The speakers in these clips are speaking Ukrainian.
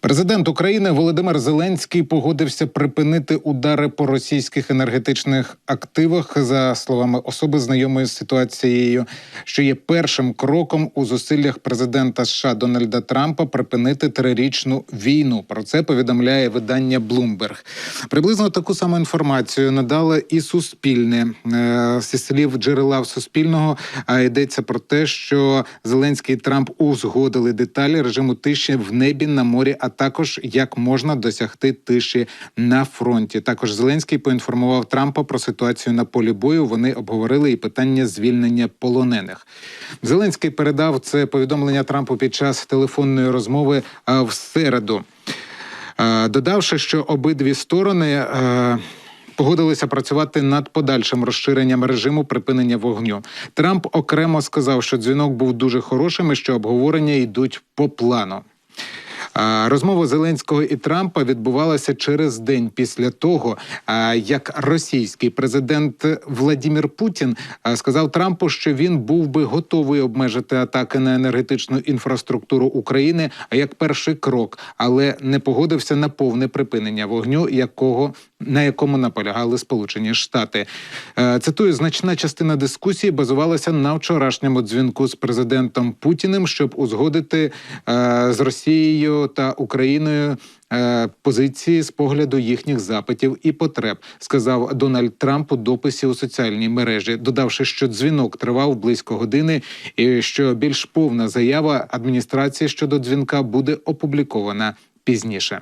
Президент України Володимир Зеленський погодився припинити удари по російських енергетичних активах за словами особи знайомої з ситуацією, що є першим кроком у зусиллях президента США Дональда Трампа припинити трирічну війну. Про це повідомляє видання Bloomberg. Приблизно таку саму інформацію надала і Суспільне Е, зі слів джерела в Суспільного. а йдеться про те, що Зеленський і Трамп узгодили деталі режиму тиші в небі на морі, також як можна досягти тиші на фронті. Також Зеленський поінформував Трампа про ситуацію на полі бою. Вони обговорили і питання звільнення полонених. Зеленський передав це повідомлення Трампу під час телефонної розмови в середу. Додавши, що обидві сторони. Погодилися працювати над подальшим розширенням режиму припинення вогню. Трамп окремо сказав, що дзвінок був дуже хорошим і що обговорення йдуть по плану. Розмова Зеленського і Трампа відбувалася через день після того, як російський президент Владімір Путін сказав Трампу, що він був би готовий обмежити атаки на енергетичну інфраструктуру України як перший крок, але не погодився на повне припинення вогню, якого на якому наполягали Сполучені Штати. Е, Цитую, значна частина дискусії базувалася на вчорашньому дзвінку з президентом Путіним, щоб узгодити е, з Росією та Україною. е, Позиції з погляду їхніх запитів і потреб, сказав Дональд Трамп у дописі у соціальній мережі, додавши, що дзвінок тривав близько години, і що більш повна заява адміністрації щодо дзвінка буде опублікована пізніше.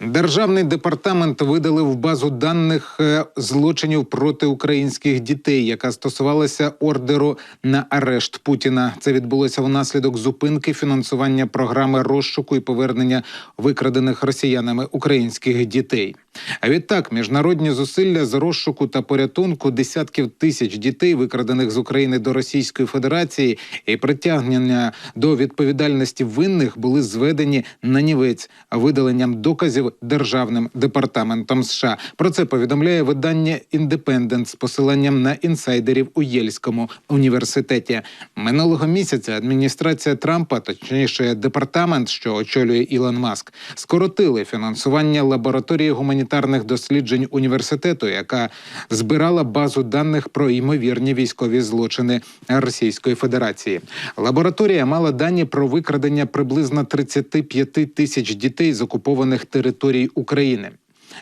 Державний департамент видалив базу даних е, злочинів проти українських дітей, яка стосувалася ордеру на арешт Путіна. Це відбулося внаслідок зупинки фінансування програми розшуку і повернення викрадених росіянами українських дітей. А відтак міжнародні зусилля з розшуку та порятунку десятків тисяч дітей, викрадених з України до Російської Федерації, і притягнення до відповідальності винних були зведені на нівець видаленням доказів державним департаментом США. Про це повідомляє видання «Індепендент» з посиланням на інсайдерів у Єльському університеті. Минулого місяця адміністрація Трампа, точніше, департамент, що очолює Ілон Маск, скоротили фінансування лабораторії гуманітарних досліджень університету, яка збирала базу даних про ймовірні військові злочини Російської Федерації. Лабораторія мала дані про викрадення приблизно 35 тисяч дітей з окупованих територій України.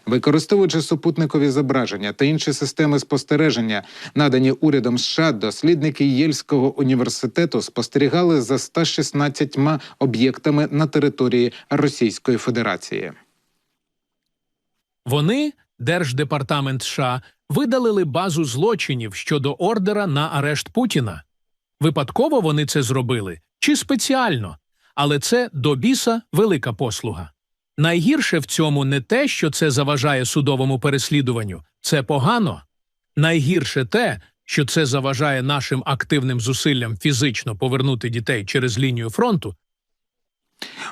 Використовуючи супутникові зображення та інші системи спостереження, надані урядом США, дослідники Єльського університету спостерігали за 116 об'єктами на території Російської Федерації. Вони, Держдепартамент США, видалили базу злочинів щодо ордера на арешт Путіна. Випадково вони це зробили чи спеціально, але це до біса велика послуга. Найгірше в цьому не те, що це заважає судовому переслідуванню, це погано. Найгірше те, що це заважає нашим активним зусиллям фізично повернути дітей через лінію фронту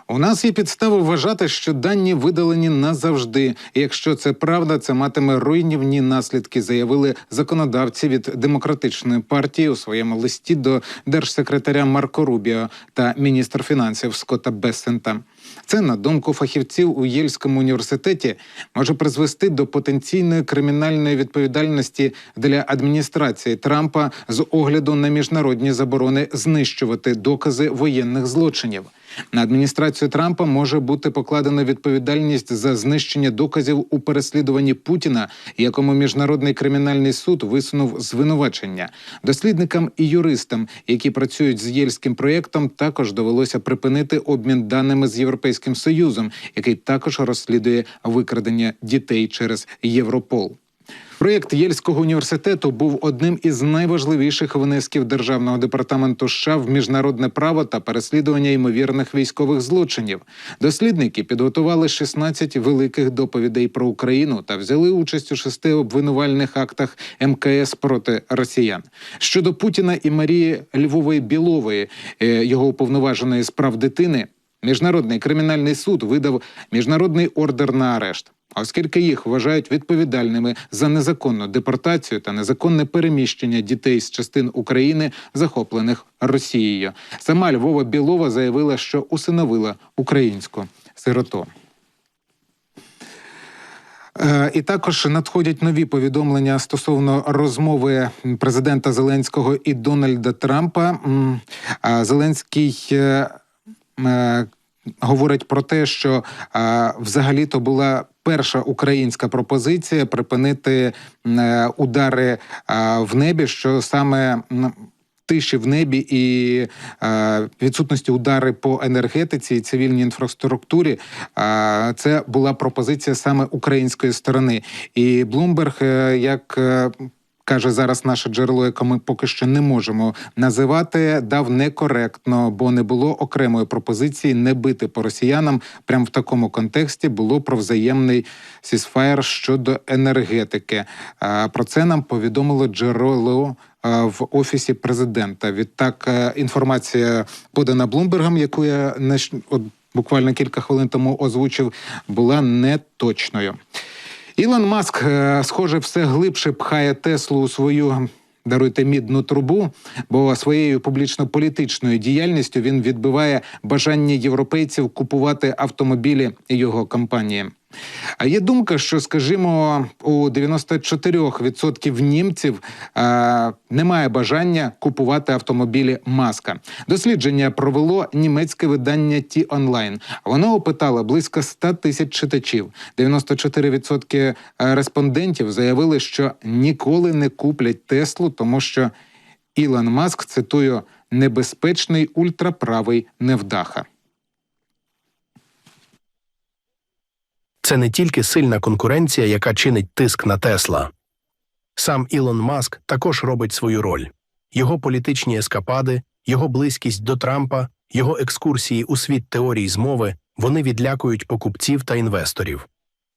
У нас є підстави вважати, що дані видалені назавжди. Якщо це правда, це матиме руйнівні наслідки, заявили законодавці від демократичної партії у своєму листі до держсекретаря Марко Рубіо та міністр фінансів Скотта Бессента. Це, на думку фахівців у Єльському університеті, може призвести до потенційної кримінальної відповідальності для адміністрації Трампа з огляду на міжнародні заборони знищувати докази воєнних злочинів. На адміністрацію Трампа може бути покладена відповідальність за знищення доказів у переслідуванні Путіна, якому міжнародний кримінальний суд висунув звинувачення. Дослідникам і юристам, які працюють з єльським проєктом, також довелося припинити обмін даними з Європейським Союзом, який також розслідує викрадення дітей через Європол. Проєкт Єльського університету був одним із найважливіших внесків державного департаменту США в міжнародне право та переслідування ймовірних військових злочинів. Дослідники підготували 16 великих доповідей про Україну та взяли участь у шести обвинувальних актах МКС проти росіян. Щодо Путіна і Марії Львової Білової, е, його уповноваженої з прав дитини. Міжнародний кримінальний суд видав міжнародний ордер на арешт. Оскільки їх вважають відповідальними за незаконну депортацію та незаконне переміщення дітей з частин України, захоплених Росією, сама Львова Білова заявила, що усиновила українську сироту. Е, І також надходять нові повідомлення стосовно розмови президента Зеленського і Дональда Трампа. Зеленський е, говорить про те, що е, взагалі-то була перша українська пропозиція припинити е, удари е, в небі, що саме. Тиші в небі і е, відсутності удари по енергетиці і цивільній інфраструктурі. Е, це була пропозиція саме української сторони. І Блумберг, е, як е, каже зараз наше джерело, яке ми поки що не можемо називати, дав некоректно, бо не було окремої пропозиції не бити по росіянам. Прямо в такому контексті було про взаємний сісфаєр щодо енергетики. Про це нам повідомило джерело в офісі президента. Відтак, е, інформація подана Блумбергом, яку я буквально кілька хвилин тому озвучив, була неточною. Ілон Маск, е, схоже, все глибше пхає Теслу у свою. Даруйте мідну трубу, бо своєю публічно-політичною діяльністю він відбиває бажання європейців купувати автомобілі його компанії. А є думка, що, скажімо, у 94% німців е, немає бажання купувати автомобілі маска. Дослідження провело німецьке видання Ті онлайн. Воно опитало близько 100 тисяч читачів. 94% респондентів заявили, що ніколи не куплять Теслу, тому що Ілон Маск цитую небезпечний ультраправий невдаха. Це не тільки сильна конкуренція, яка чинить тиск на Тесла. Сам Ілон Маск також робить свою роль. Його політичні ескапади, його близькість до Трампа, його екскурсії у світ теорій змови вони відлякують покупців та інвесторів.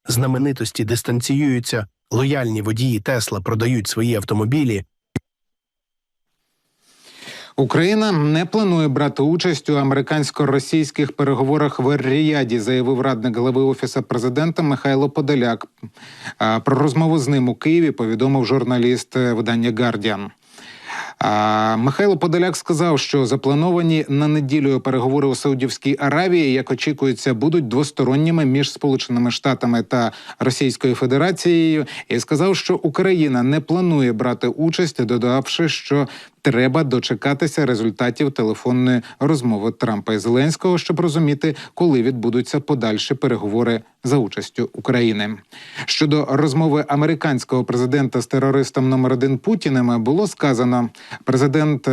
Знаменитості дистанціюються, лояльні водії Тесла продають свої автомобілі, Україна не планує брати участь у американсько-російських переговорах в Ріяді, заявив радник глави офісу президента Михайло Подоляк. Про розмову з ним у Києві повідомив журналіст е, видання Гардіан. Михайло Подоляк сказав, що заплановані на неділю переговори у Саудівській Аравії, як очікується, будуть двосторонніми між Сполученими Штатами та Російською Федерацією, і сказав, що Україна не планує брати участь, додавши, що треба дочекатися результатів телефонної розмови Трампа і Зеленського, щоб розуміти, коли відбудуться подальші переговори за участю України. Щодо розмови американського президента з терористом номер один Путіним було сказано, президент.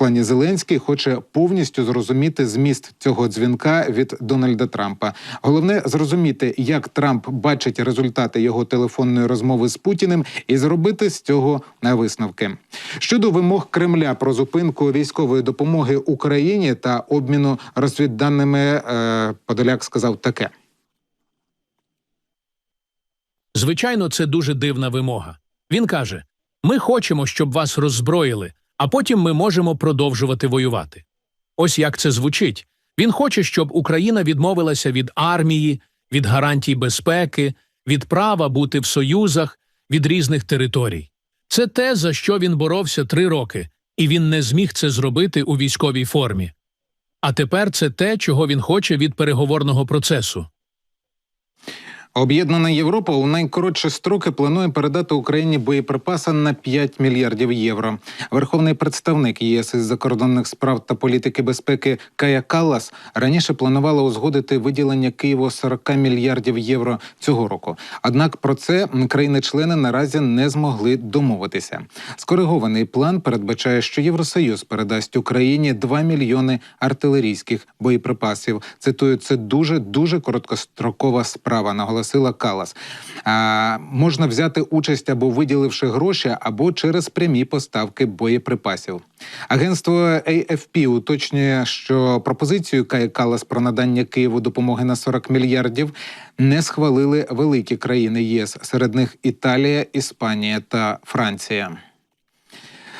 Плані Зеленський хоче повністю зрозуміти зміст цього дзвінка від Дональда Трампа. Головне зрозуміти, як Трамп бачить результати його телефонної розмови з Путіним, і зробити з цього висновки. Щодо вимог Кремля про зупинку військової допомоги Україні та обміну розвідданими, е, Подоляк сказав таке. Звичайно, це дуже дивна вимога. Він каже: ми хочемо, щоб вас роззброїли, а потім ми можемо продовжувати воювати. Ось як це звучить. Він хоче, щоб Україна відмовилася від армії, від гарантій безпеки, від права бути в союзах, від різних територій. Це те, за що він боровся три роки, і він не зміг це зробити у військовій формі. А тепер це те, чого він хоче від переговорного процесу. Об'єднана Європа у найкоротші строки планує передати Україні боєприпаси на 5 мільярдів євро. Верховний представник ЄС із закордонних справ та політики безпеки Кая Каллас раніше планувала узгодити виділення Києву 40 мільярдів євро цього року. Однак про це країни-члени наразі не змогли домовитися. Скоригований план передбачає, що Євросоюз передасть Україні 2 мільйони артилерійських боєприпасів. Цитую, це дуже дуже короткострокова справа. Наголосила Калас. А, можна взяти участь або виділивши гроші, або через прямі поставки боєприпасів. Агентство AFP уточнює, що пропозицію Кая Калас про надання Києву допомоги на 40 мільярдів не схвалили великі країни ЄС, серед них Італія, Іспанія та Франція.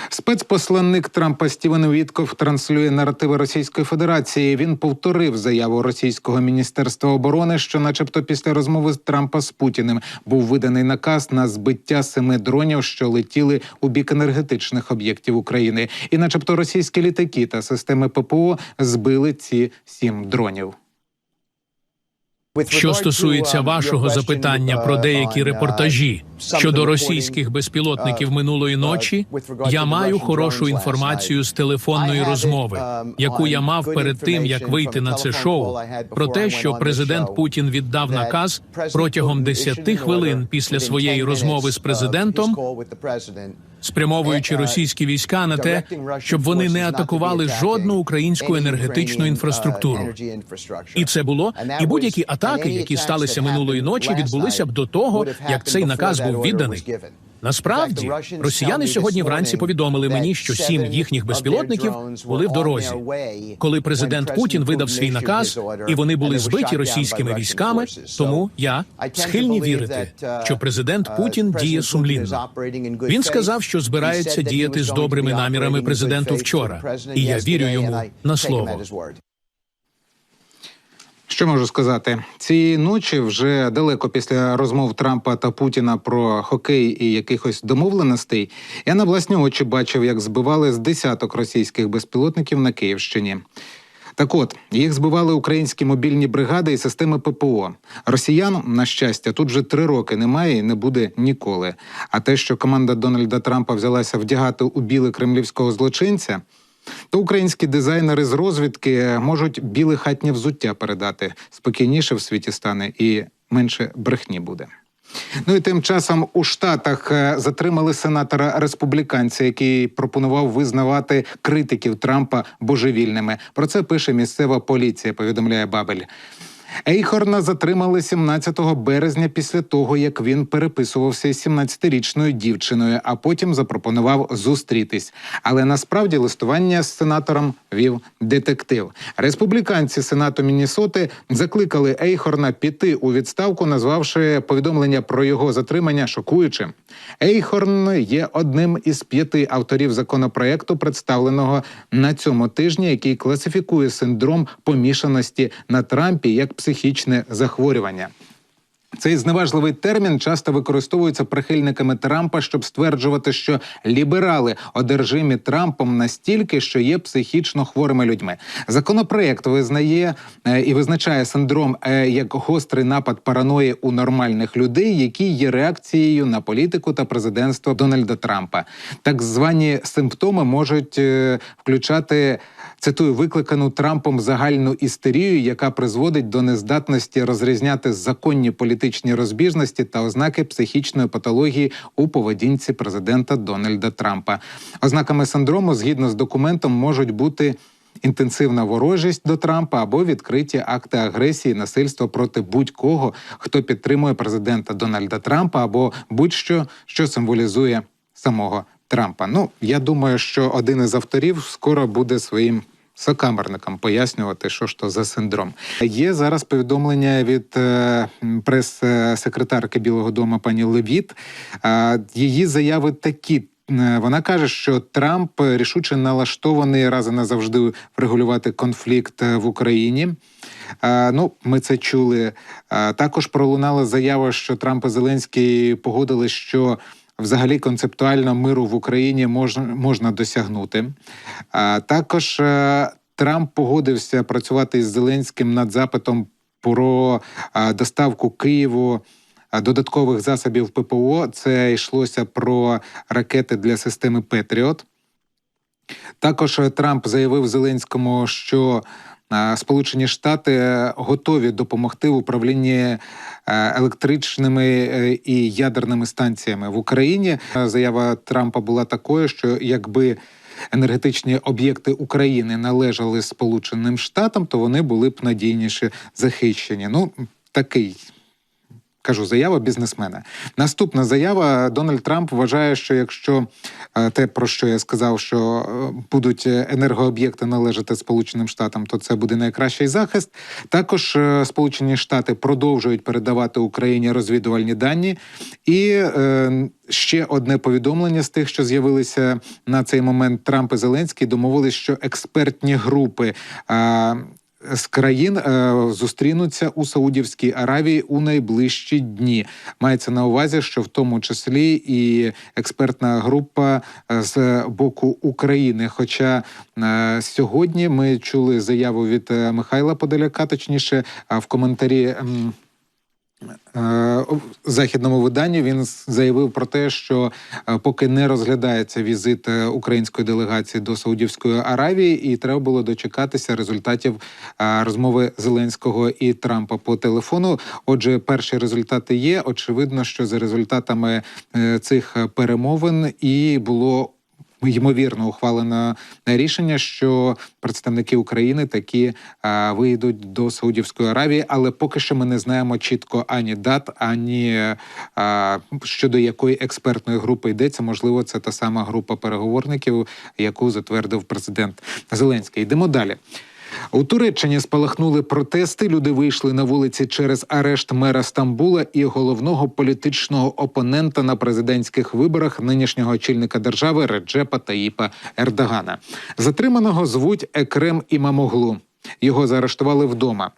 Спецпосланник Трампа Стівен Вітков транслює наративи Російської Федерації. Він повторив заяву російського міністерства оборони, що, начебто, після розмови з Трампа з Путіним був виданий наказ на збиття семи дронів, що летіли у бік енергетичних об'єктів України, і, начебто, російські літаки та системи ППО збили ці сім дронів. Що стосується вашого запитання про деякі репортажі щодо російських безпілотників минулої ночі, я маю хорошу інформацію з телефонної розмови, яку я мав перед тим, як вийти на це шоу, про те, що президент Путін віддав наказ протягом 10 хвилин після своєї розмови з президентом, спрямовуючи російські війська на те, щоб вони не атакували жодну українську енергетичну інфраструктуру. І це було і будь-які атаки, які сталися минулої ночі, відбулися б до того, як цей наказ був відданий. Насправді, росіяни сьогодні вранці повідомили мені, що сім їхніх безпілотників були в дорозі. Коли президент Путін видав свій наказ, і вони були збиті російськими військами, тому я схильні вірити, що президент Путін діє сумлінно. Він сказав, що збирається діяти з добрими намірами президенту вчора, і я вірю йому на слово. Що можу сказати? Цієї ночі вже далеко після розмов Трампа та Путіна про хокей і якихось домовленостей, я на власні очі бачив, як збивали з десяток російських безпілотників на Київщині. Так от їх збивали українські мобільні бригади і системи ППО. Росіян, на щастя, тут вже три роки немає і не буде ніколи. А те, що команда Дональда Трампа взялася вдягати у біле кремлівського злочинця, то українські дизайнери з розвідки можуть біле хатнє взуття передати. Спокійніше в світі стане і менше брехні буде. Ну і тим часом у Штатах е, затримали сенатора республіканця, який пропонував визнавати критиків Трампа божевільними. Про це пише місцева поліція. Повідомляє Бабель. Ейхорна затримали 17 березня після того, як він переписувався із 17-річною дівчиною, а потім запропонував зустрітись. Але насправді листування з сенатором вів детектив. Республіканці Сенату Міннесоти закликали Ейхорна піти у відставку, назвавши повідомлення про його затримання шокуючим. Ейхорн є одним із п'яти авторів законопроекту, представленого на цьому тижні, який класифікує синдром помішаності на Трампі як психічне захворювання. Цей зневажливий термін часто використовується прихильниками Трампа, щоб стверджувати, що ліберали одержимі Трампом настільки, що є психічно хворими людьми. Законопроект визнає е, і визначає синдром е, як гострий напад параної у нормальних людей, які є реакцією на політику та президентство Дональда Трампа. Так звані симптоми можуть е, включати. Цитую викликану Трампом загальну істерію, яка призводить до нездатності розрізняти законні політичні розбіжності та ознаки психічної патології у поведінці президента Дональда Трампа. Ознаками синдрому, згідно з документом, можуть бути. Інтенсивна ворожість до Трампа або відкриті акти агресії, насильства проти будь-кого, хто підтримує президента Дональда Трампа, або будь-що, що символізує самого Трампа. Ну я думаю, що один із авторів скоро буде своїм сокамерникам пояснювати, що ж то за синдром. Є зараз повідомлення від е, прес-секретарки Білого Дому пані Левіт. Е, її заяви такі. Е, Вона каже, що Трамп рішуче налаштований раз і назавжди врегулювати конфлікт в Україні. Ну, ми це чули. Також пролунала заява, що Трамп і Зеленський погодили, що взагалі концептуально миру в Україні можна, можна досягнути. А також е, Трамп погодився працювати із Зеленським над запитом про е, доставку Києву. е, Додаткових засобів ППО це йшлося про ракети для системи Петріот. Також Трамп заявив Зеленському, що Сполучені Штати е, готові допомогти в управлінні е, електричними е, і ядерними станціями в Україні. Заява Трампа була такою, що якби енергетичні об'єкти України належали Сполученим Штатам, то вони були б надійніше захищені. Ну такий Кажу, заява бізнесмена. Наступна заява Дональд Трамп вважає, що якщо е, те, про що я сказав, що е, будуть енергооб'єкти належати Сполученим Штатам, то це буде найкращий захист. Також е, Сполучені Штати продовжують передавати Україні розвідувальні дані. І е, ще одне повідомлення з тих, що з'явилися на цей момент Трамп і Зеленський, домовились, що експертні групи. З країн е, зустрінуться у Саудівській Аравії у найближчі дні. Мається на увазі, що в тому числі і експертна група е, з боку України. Хоча е, сьогодні ми чули заяву від е, Михайла Подоляка, точніше, в коментарі. Е, західному виданні він заявив про те, що е, поки не розглядається візит е, української делегації до Саудівської Аравії, і треба було дочекатися результатів е, розмови Зеленського і Трампа по телефону. Отже, перші результати є. Очевидно, що за результатами е, цих е, перемовин і було. Ймовірно, ухвалено рішення, що представники України такі а, виїдуть до Саудівської Аравії, але поки що ми не знаємо чітко ані дат, ані а, щодо якої експертної групи йдеться. Можливо, це та сама група переговорників, яку затвердив президент Зеленський. Йдемо далі. У Туреччині спалахнули протести. Люди вийшли на вулиці через арешт мера Стамбула і головного політичного опонента на президентських виборах нинішнього очільника держави Реджепа Таїпа Ердогана. Затриманого звуть Екрем Імамоглу. Його заарештували вдома.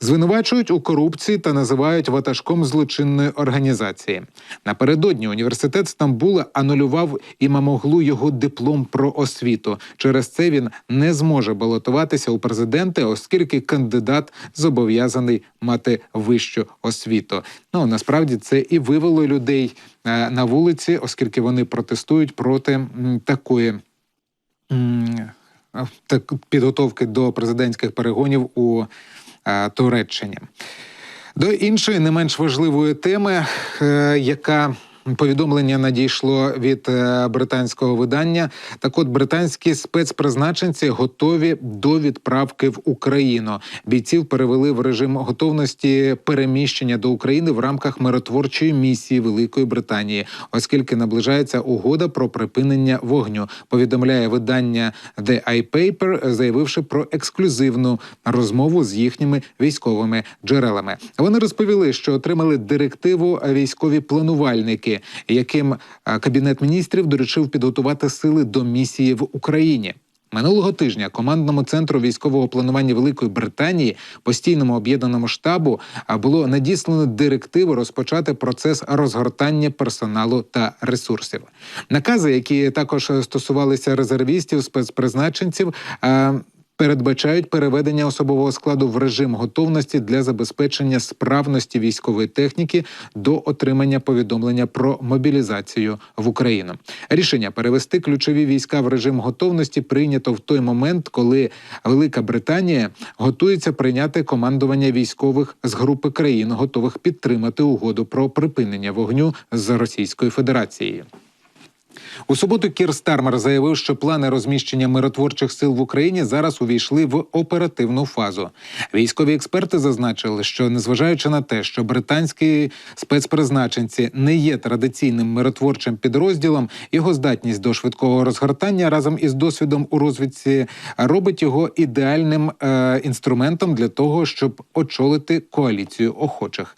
Звинувачують у корупції та називають ватажком злочинної організації. Напередодні університет Стамбула анулював імамоглу його диплом про освіту. Через це він не зможе балотуватися у президенти, оскільки кандидат зобов'язаний мати вищу освіту. Ну насправді це і вивело людей е, на вулиці, оскільки вони протестують проти такої. е, Так, підготовки до президентських перегонів у Туреччині. До іншої не менш важливої теми, е, яка повідомлення надійшло від е, британського видання. Так, от британські спецпризначенці готові до відправки в Україну. Бійців перевели в режим готовності переміщення до України в рамках миротворчої місії Великої Британії, оскільки наближається угода про припинення вогню. Повідомляє видання The iPaper, заявивши про ексклюзивну розмову з їхніми військовими джерелами. Вони розповіли, що отримали директиву військові планувальники, яким е, кабінет міністрів доручив підготувати сили до місії в Україні. Минулого тижня командному центру військового планування Великої Британії, постійному об'єднаному штабу, а, було надіслано директиву розпочати процес розгортання персоналу та ресурсів. Накази, які також е, стосувалися резервістів, спецпризначенців. Передбачають переведення особового складу в режим готовності для забезпечення справності військової техніки до отримання повідомлення про мобілізацію в Україну. Рішення перевести ключові війська в режим готовності прийнято в той момент, коли Велика Британія готується прийняти командування військових з групи країн, готових підтримати угоду про припинення вогню з Російською Федерацією. У суботу Кір Стармер заявив, що плани розміщення миротворчих сил в Україні зараз увійшли в оперативну фазу. Військові експерти зазначили, що незважаючи на те, що британські спецпризначенці не є традиційним миротворчим підрозділом, його здатність до швидкого розгортання разом із досвідом у розвідці робить його ідеальним е, інструментом для того, щоб очолити коаліцію охочих.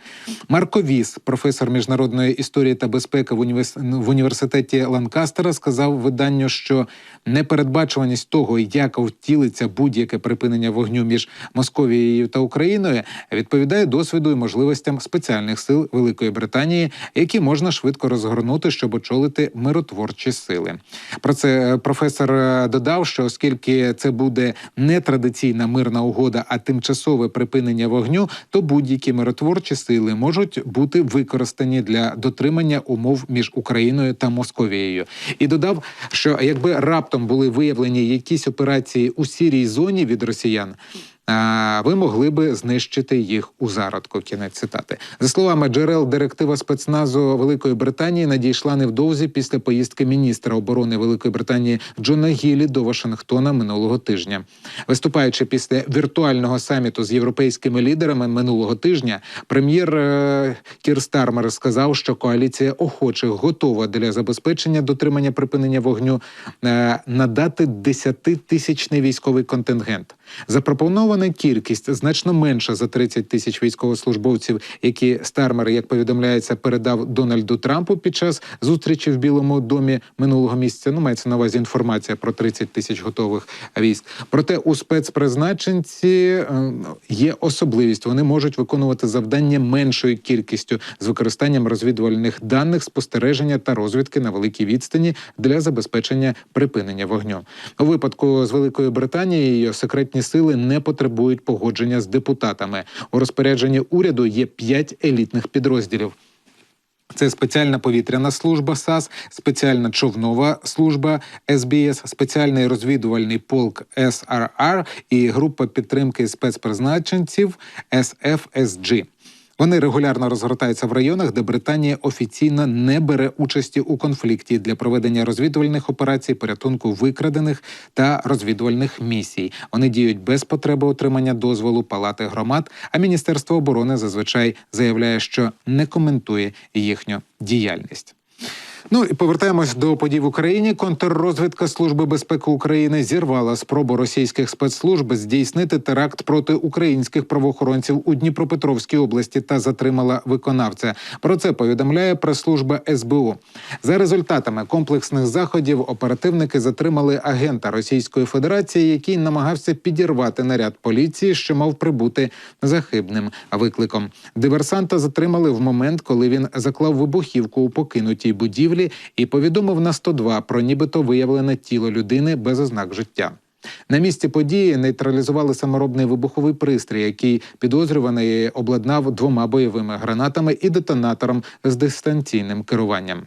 Марко Віс, професор міжнародної історії та безпеки в, універс... університеті Ланкастера, сказав виданню, що непередбачуваність того, як втілиться будь-яке припинення вогню між Московією та Україною, відповідає досвіду і можливостям спеціальних сил Великої Британії, які можна швидко розгорнути, щоб очолити миротворчі сили. Про це е, професор е, додав, що оскільки це буде не традиційна мирна угода, а тимчасове припинення вогню, то будь-які миротворчі сили можуть бути використані для дотримання умов між Україною та Московією. І додав, що якби раптом були виявлені якісь операції у сірій зоні від росіян. Ви могли би знищити їх у зародку. Кінець цитати. За словами джерел, директива спецназу Великої Британії надійшла невдовзі після поїздки міністра оборони Великої Британії Джона Гілі до Вашингтона минулого тижня. Виступаючи після віртуального саміту з європейськими лідерами минулого тижня, прем'єр е, Кір Стармер сказав, що коаліція охочих готова для забезпечення дотримання припинення вогню е, надати 10-тисячний військовий контингент. Запропонована кількість значно менша за 30 тисяч військовослужбовців, які Стармер, як повідомляється, передав Дональду Трампу під час зустрічі в Білому домі минулого місяця. Ну, мається на увазі інформація про 30 тисяч готових військ. Проте у спецпризначенці е, є особливість. Вони можуть виконувати завдання меншою кількістю з використанням розвідувальних даних, спостереження та розвідки на великій відстані для забезпечення припинення вогню. У випадку з Великою Британією секретні сили не потребують погодження з депутатами. У розпорядженні уряду є п'ять елітних підрозділів. Це спеціальна повітряна служба САС, спеціальна човнова служба СБС, спеціальний розвідувальний полк СРР і група підтримки спецпризначенців СФСГ. Вони регулярно розгортаються в районах, де Британія офіційно не бере участі у конфлікті для проведення розвідувальних операцій, порятунку викрадених та розвідувальних місій. Вони діють без потреби отримання дозволу палати громад. А міністерство оборони зазвичай заявляє, що не коментує їхню діяльність. Ну і повертаємось до подій в Україні. Контррозвідка Служби безпеки України зірвала спробу російських спецслужб здійснити теракт проти українських правоохоронців у Дніпропетровській області та затримала виконавця. Про це повідомляє прес-служба СБУ. За результатами комплексних заходів оперативники затримали агента Російської Федерації, який намагався підірвати наряд поліції, що мав прибути за хибним викликом. Диверсанта затримали в момент, коли він заклав вибухівку у покинутій будівлі і повідомив на 102 про нібито виявлене тіло людини без ознак життя. На місці події нейтралізували саморобний вибуховий пристрій, який підозрюваний обладнав двома бойовими гранатами і детонатором з дистанційним керуванням.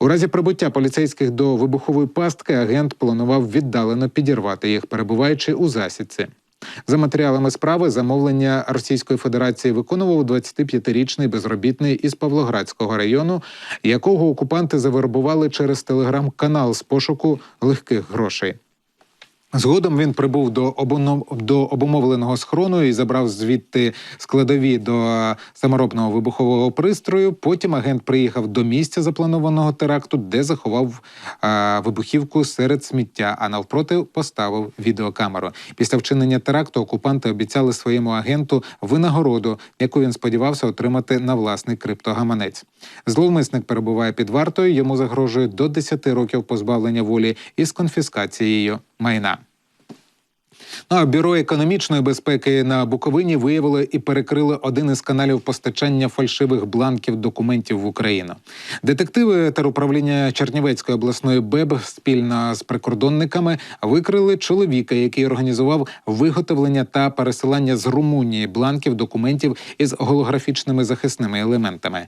У разі прибуття поліцейських до вибухової пастки агент планував віддалено підірвати їх, перебуваючи у засідці. За матеріалами справи замовлення Російської Федерації виконував 25-річний безробітний із Павлоградського району, якого окупанти завербували через телеграм-канал з пошуку легких грошей. Згодом він прибув до обоно- до обумовленого схрону і забрав звідти складові до саморобного вибухового пристрою. Потім агент приїхав до місця запланованого теракту, де заховав а, вибухівку серед сміття, а навпроти поставив відеокамеру. Після вчинення теракту окупанти обіцяли своєму агенту винагороду, яку він сподівався отримати на власний криптогаманець. Зловмисник перебуває під вартою. Йому загрожує до 10 років позбавлення волі із конфіскацією майна. Ну, а бюро економічної безпеки на Буковині виявило і перекрили один із каналів постачання фальшивих бланків документів в Україну. Детективи теруправління Чернівецької обласної БЕБ спільно з прикордонниками викрили чоловіка, який організував виготовлення та пересилання з Румунії бланків документів із голографічними захисними елементами.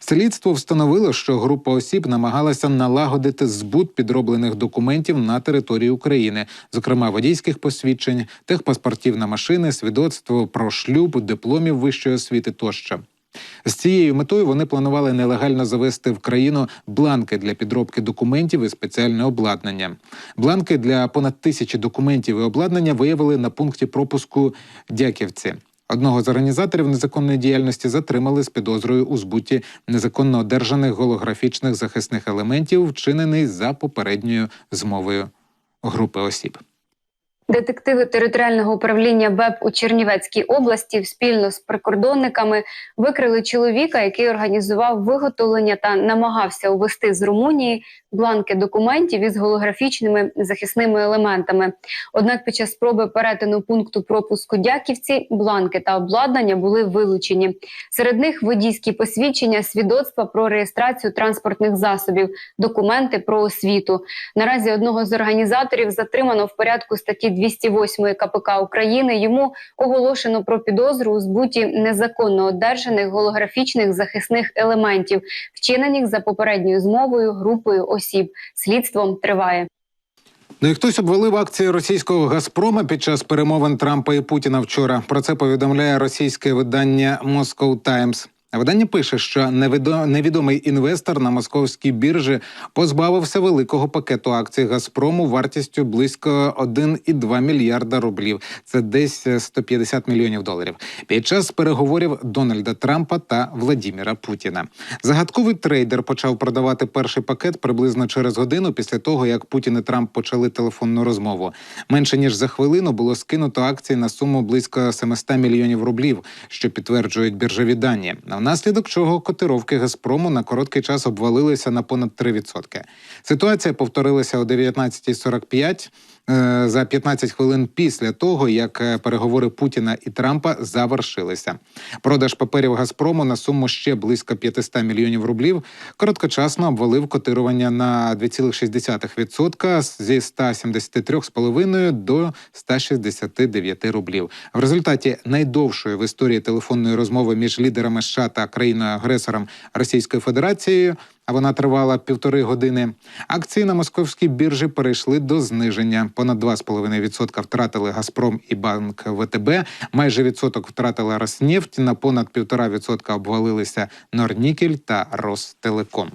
Слідство встановило, що група осіб намагалася налагодити збут підроблених документів на території України, зокрема водійських посвідчень, техпаспортів на машини, свідоцтво про шлюб, дипломів вищої освіти тощо. З цією метою вони планували нелегально завести в країну бланки для підробки документів і спеціальне обладнання. Бланки для понад тисячі документів і обладнання виявили на пункті пропуску Дяківці. Одного з організаторів незаконної діяльності затримали з підозрою у збуті незаконно одержаних голографічних захисних елементів, вчинений за попередньою змовою групи осіб. Детективи територіального управління БЕП у Чернівецькій області спільно з прикордонниками викрили чоловіка, який організував виготовлення та намагався увести з Румунії бланки документів із голографічними захисними елементами. Однак під час спроби перетину пункту пропуску Дяківці бланки та обладнання були вилучені. Серед них водійські посвідчення, свідоцтва про реєстрацію транспортних засобів, документи про освіту. Наразі одного з організаторів затримано в порядку статті 208 КПК України. Йому оголошено про підозру у збуті незаконно одержаних голографічних захисних елементів, вчинених за попередньою змовою групою осіб. Слідством триває. Ну і хтось обвалив акції російського Газпрома під час перемовин Трампа і Путіна вчора. Про це повідомляє російське видання Moscow Times. Видання пише, що невідо- невідомий інвестор на московській біржі позбавився великого пакету акцій Газпрому вартістю близько 1,2 мільярда рублів. Це десь е, 150 мільйонів доларів. Під час переговорів Дональда Трампа та Владіміра Путіна. Загадковий трейдер почав продавати перший пакет приблизно через годину після того, як Путін і Трамп почали телефонну розмову. Менше ніж за хвилину було скинуто акції на суму близько 700 мільйонів рублів, що підтверджують біржові дані. Внаслідок чого котировки Газпрому на короткий час обвалилися на понад 3%. Ситуація повторилася о 19.45 е, за 15 хвилин після того, як е, переговори Путіна і Трампа завершилися. Продаж паперів Газпрому на суму ще близько 500 мільйонів рублів короткочасно обвалив котирування на 2,6% зі 173,5 до 169 рублів. В результаті найдовшої в історії телефонної розмови між лідерами США та країною-агресором Російською Федерацією. А вона тривала півтори години. Акції на московській біржі перейшли до зниження. Понад 2,5% втратили Газпром і банк ВТБ. Майже відсоток втратила Роснефть. На понад 1,5% обвалилися Норнікель та Ростелеком.